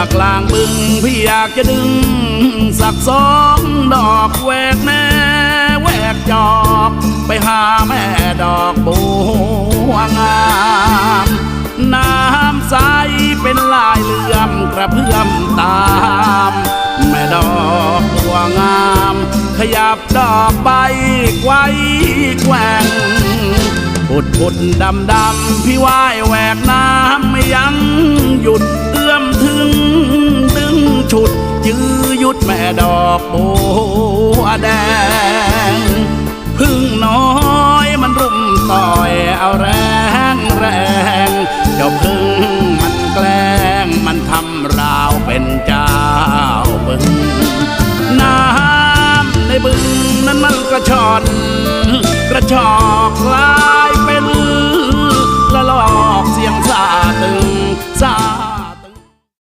อกลางบึงพี่อยากจะดึง สักสองดอกแหวกแน่แหวกจอก ไปหาแม่ดอกบัวงามน้ำใสเป็นลายเลื่อมกระเพื่อมตาม แม่ดอกบัวงาม ขยับดอกใบไว้แกว่งพุดพุดดำดำพี่ว่ายแหวกน้ำ ฉุด ยื้อยุดแม่ดอกบัวแดง พึ่งน้อยมันรุมต่อยเอาแรงแรงเจ้าพึ่งมันแกล้งมันทำราวเป็นเจ้าบึง น้ำในบึงนั้นมันกระชอนกระชอก